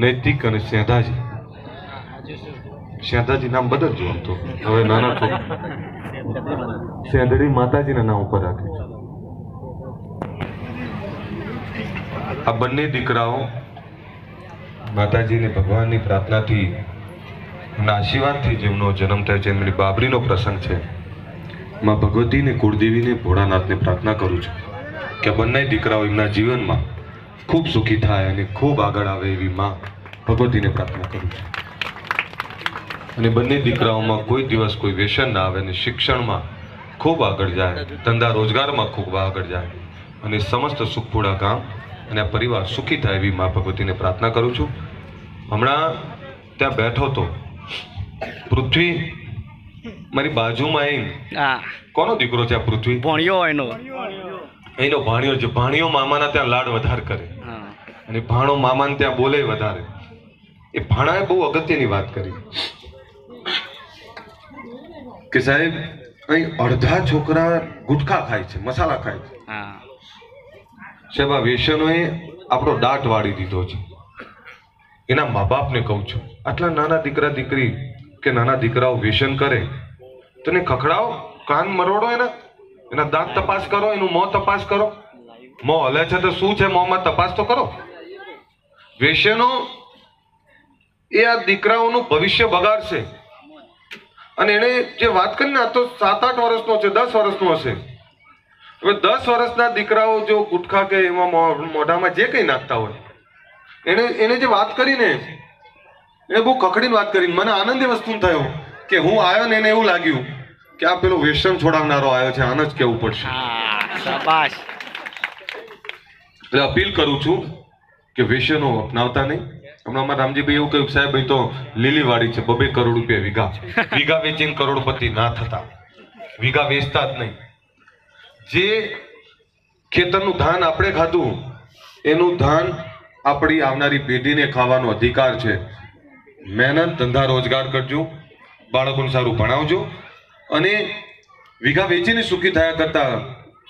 નૈતિક અને સેંધાજી સેંધાજી નામ બદલજો આમ તો. હવે નાના છો સેંધડી માતાજીના નામ ઉપર રાખે છે. આ બંને દીકરાઓ માતાજીને ભગવાનની પ્રાર્થનાથી એમના આશીર્વાદથી જેમનો જન્મ થયો છે, એમની બાબરીનો પ્રસંગ છે, માં ભગવતીને કુળદેવીને ભોળાનાથને પ્રાર્થના કરું છું કે બંને દીકરાઓ એમના જીવનમાં ખૂબ સુખી થાય અને ખૂબ આગળ આવે એવી માં ભગવતીને પ્રાર્થના કરું છું. અને બંને દીકરાઓમાં કોઈ દિવસ કોઈ વ્યસન ના આવે અને શિક્ષણમાં ખૂબ આગળ જાય ધંધા રોજગારમાં ખૂબ આગળ જાય અને સમસ્ત સુખપૂળા ગામ અને આ પરિવાર સુખી થાય એવી મા ભગવતીને પ્રાર્થના કરું છું. હમણાં ત્યાં બેઠો તો પૃથ્વી મારી બાજુમાં આવીને કોનો દીકરો છે આ પૃથ્વી? ભણ્યો એનો. એનો ભાણિયો છે ભાણિયો મામાના ત્યાં લાડ વધારે કરે અને ભાણો મામાને ત્યાં બોલે વધારે. એ ભાણાએ બહુ અગત્યની વાત કરી. કે સાહેબ અહીં અડધા છોકરા ગુટખા ખાય છે મસાલા ખાય છે. સાહેબ આ વ્યસનોએ આપણો દાટ વાળી દીધો છે. એના મા બાપને કહું છું આટલા નાના દીકરા દીકરી કે નાના દીકરાઓ વ્યસન કરે તને ખખડાવો કાન મરોડો એના. એના દાંત તપાસ કરો, એનું મોં તપાસ કરો. મોં હલે છે તો શું છે? મોંમાં તપાસ તો કરો. વેશ્યનો એ આ દીકરાઓનું ભવિષ્ય બગાડશે. અને એને જે વાત કરી ને, આ તો સાત આઠ વર્ષનો છે, દસ વર્ષનો હશે. હવે દસ વર્ષના દીકરાઓ જો ગુટખા કે એમાં મોઢામાં જે કંઈ નાખતા હોય. એને એને જે વાત કરીને એને બહુ કકડીને વાત કરી મને આનંદ એ વસ્તુ થયો કે હું આવ્યો ને એને એવું લાગ્યું. કે આ પેલો વેસન છોડાવનારો આવ્યો છે આને જ કેવું પડશે. એટલે અપીલ કરું છું કે વ્યસનો અપનાવતા નહીં. હમણાં અમારા રામજીભાઈ એવું કહ્યું સાહેબ અહીં તો લીલીવાડી છે બબે કરોડ રૂપિયા વીઘા. વીઘા વેચીને કરોડપતિ ના થતા. વીઘા વેચતા જ નહીં. જે ખેતરનું ધાન આપણે ખાધું એનું ધાન આપણી આવનારી પેઢીને ખાવાનો અધિકાર છે. મહેનત ધંધા રોજગાર કરજો. બાળકોને સારું ભણાવજો. અને વીઘા વેચીને સુખી થયા કરતા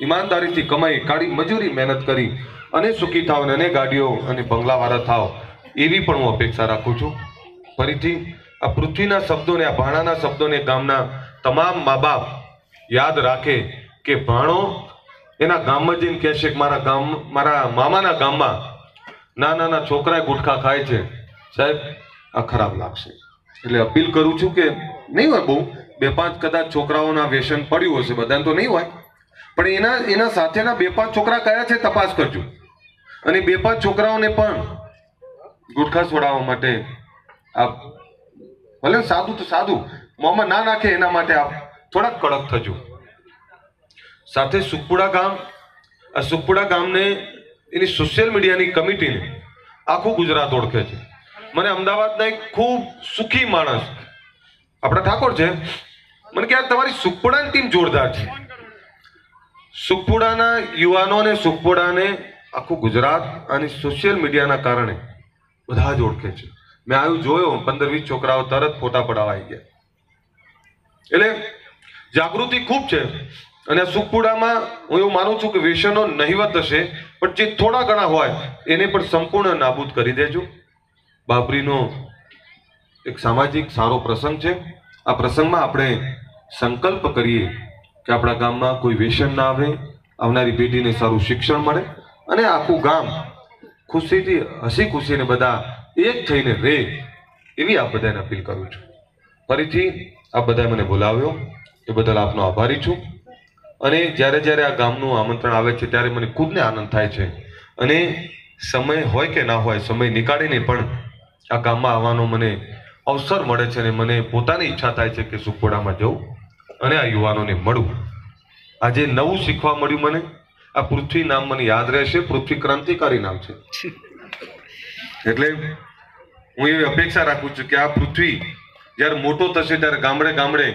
ઈમાનદારીથી કમાઈ કાળી મજૂરી મહેનત કરી અને સુખી થાવ અને ગાડીઓ અને બંગલાવાળા થાવ, એવી પણ હું અપેક્ષા રાખું છું. ફરીથી આ પૃથ્વીના શબ્દોને, આ ભાણાના શબ્દોને ગામના તમામ મા બાપ યાદ રાખે કે ભાણો એના ગામમાં જઈને કહેશે કે મારા ગામ, મારા મામાના ગામમાં નાના નાના છોકરાએ ગુટખા ખાય છે. સાહેબ, આ ખરાબ લાગશે. એટલે અપીલ કરું છું કે નહીં હોય બહુ બે પાંચ કદાચ છોકરાઓના વ્યસન પડ્યું હશે, બધાને તો નહીં હોય. પણ એના એના સાથેના બે પાંચ છોકરા કયા છે તપાસ કરજો. અને બે પાંચ છોકરાઓને પણ ગુટખા છોડાવવા માટે આપ, ભલે સાદું તો સાદું મોંમાં ના નાખે એના માટે આપ થોડાક કડક થજો. સાથે સુખપુડા ગામ, આ સુખપુડા ગામને એની સોશિયલ મીડિયાની કમિટીને આખું ગુજરાત ઓળખે છે. મને અમદાવાદના એક ખૂબ સુખી માણસ, આપણા ઠાકોર છે મને કે તમારી સુખપુડાની ટીમ જોરદાર છે. સુખપુડાના યુવાનો અને સુખપુડાને આખું ગુજરાત અને સોશિયલ મીડિયાના કારણે બધા જ ઓળખે છે. મેં આવ્યું જોયો, પંદર વીસ છોકરાઓ તરત ફોટા પડાવવા આવી ગયા. એટલે જાગૃતિ ખૂબ છે. અને સુખપુડામાં હું એવું માનું છું કે વ્યસનો નહિવત હશે, પણ જે થોડા ઘણા હોય, એને પણ સંપૂર્ણ નાબૂદ કરી દેજો. બાબરીનો એક સામાજિક સારો પ્રસંગ છે. આ પ્રસંગમાં આપણે સંકલ્પ કરીએ કે આપણા ગામમાં કોઈ વ્યસન ના આવે, આવનારી પેઢીને સારું શિક્ષણ મળે અને આખું ગામ ખુશીથી હસી ખુશીને બધા એક થઈને રહે એવી આ બધાને અપીલ કરું છું. ફરીથી આ બધાએ મને બોલાવ્યો, એ બદલ આપનો આભારી છું. અને જ્યારે જ્યારે આ ગામનું આમંત્રણ આવે છે, ત્યારે મને ખુદને આનંદ થાય છે. અને સમય હોય કે ના હોય, સમય નીકાળીને પણ આ ગામમાં આવવાનો મને અવસર મળે છે અને મને પોતાની ઈચ્છા થાય છે કે સુખપોડામાં જવું અને આ યુવાનોને મળું. આજે નવું શીખવા મળ્યું મને. આ પૃથ્વી નામ મને યાદ રહેશે. પૃથ્વી ક્રાંતિકારી નામ છે. એટલે હું એવી અપેક્ષા રાખું છું કે આ પૃથ્વી જ્યારે મોટો થશે ત્યારે ગામડે ગામડે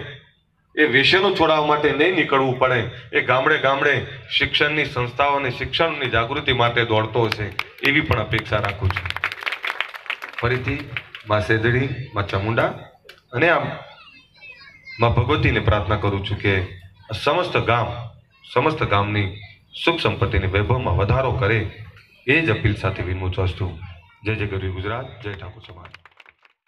એ વ્યસનો છોડાવવા માટે નહીં નીકળવું પડે. એ ગામડે ગામડે શિક્ષણની સંસ્થાઓ અને શિક્ષણની જાગૃતિ માટે દોડતો હશે એવી પણ અપેક્ષા રાખું છું. ફરીથી માં સેદડી, માં ચામુંડા અને આમ માં ભગવતીને પ્રાર્થના કરું છું કે સમસ્ત ગામ, સમસ્ત ગામની સુખ સંપત્તિની વૈભવમાં વધારો કરે એ જ અપીલ સાથે વિનમું છું. જય જય ગરવી ગુજરાત, જય ઠાકોર સમાજ.